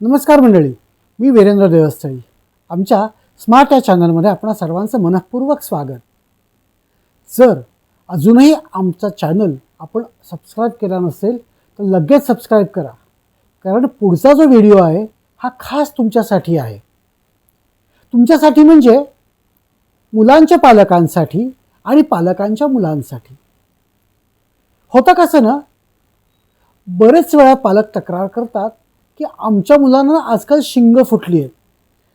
नमस्कार मंडळी मी वीरेंद्र देवस्थळी आमच्या स्मार्ट या चॅनलमध्ये आपणा सर्वांचं मनःपूर्वक स्वागत. जर अजूनही आमचा चॅनल आपण सबस्क्राईब केला नसेल तर लगेच सबस्क्राईब करा. कारण पुढचा जो व्हिडिओ आहे हा खास तुमच्यासाठी आहे. तुमच्यासाठी म्हणजे मुलांच्या पालकांसाठी आणि पालकांच्या मुलांसाठी. होतं कसं ना बरेच वेळा पालक तक्रार करतात की आमच्या मुलांना आजकाल शिंग फुटली आहेत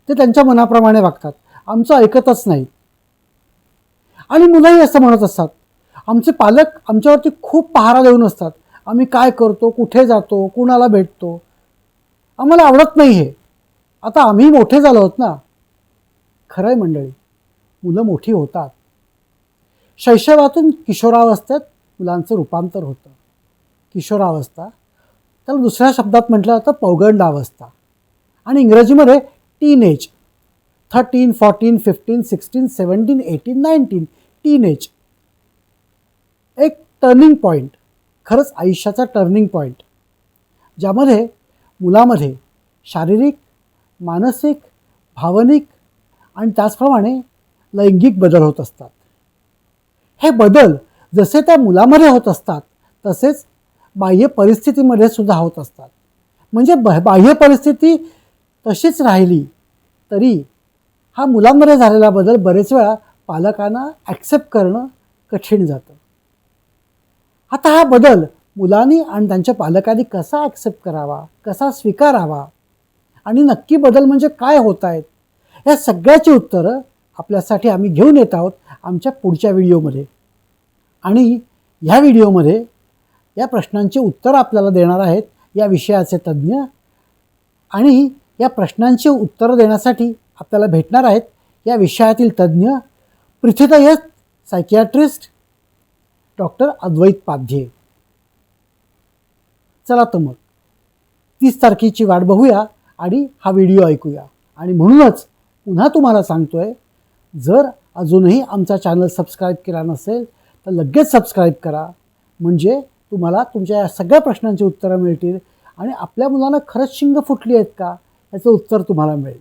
ते त्यांच्या मनाप्रमाणे वागतात. आमचं ऐकतच नाही. आणि मुलंही असं म्हणत असतात. आमचे पालक आमच्यावरती खूप पहारा देऊन असतात. आम्ही काय करतो कुठे जातो कुणाला भेटतो? आम्हाला आवडत नाही हे. आता आम्ही मोठे झालो आहोत ना. खरं आहे मंडळी मुलं मोठी होतात. शैशवातून किशोरावस्थेत मुलांचं रूपांतर होतं. किशोरावस्था त्याला दुसऱ्या शब्दात म्हटलं जातं पौगंडावस्था. आणि इंग्रजीमध्ये teen age thirteen fourteen fifteen sixteen seventeen eighteen nineteen teen age एक टर्निंग पॉईंट खरंच आयुष्याचा टर्निंग पॉईंट ज्यामध्ये मुलामध्ये शारीरिक मानसिक भावनिक आणि त्याचप्रमाणे लैंगिक बदल होत असतात. हे बदल जसे त्या मुलामध्ये होत असतात तसेच बाह्य परिस्थितीमध्ये सुद्धा होत असतात. म्हणजे ब बाह्य परिस्थिती तशीच राहिली तरी हा मुलांमध्ये झालेला बदल बरेच वेळा पालकांना ॲक्सेप्ट करणं कठीण जातं. आता हा बदल मुलांनी आणि त्यांच्या पालकांनी कसा ॲक्सेप्ट करावा कसा स्वीकारावा आणि नक्की बदल म्हणजे काय होत आहेत या सगळ्याची उत्तरं आपल्यासाठी आम्ही घेऊन येत आहोत आमच्या पुढच्या व्हिडिओमध्ये. आणि ह्या व्हिडिओमध्ये या प्रश्नांची उत्तर आपल्याला देणार आहेत या विषयाचे तज्ज्ञ. आणि या प्रश्नांची उत्तरं देण्यासाठी आपल्याला भेटणार आहेत या विषयातील तज्ज्ञ पृथ्वीतयस सायकियाट्रिस्ट डॉक्टर अद्वैत पाध्ये. चला तर मग तीस तारखेची वाट बघूया आणि हा व्हिडिओ ऐकूया. आणि म्हणूनच पुन्हा तुम्हाला सांगतोय जर अजूनही आमचा चॅनल सबस्क्राईब केला नसेल तर लगेच सबस्क्राईब करा. म्हणजे तुम्हाला तुमच्या या सगळ्या प्रश्नांची उत्तरं मिळतील आणि आपल्या मुलांना खरंच शिंग फुटली आहेत का? याचं उत्तर तुम्हाला मिळेल.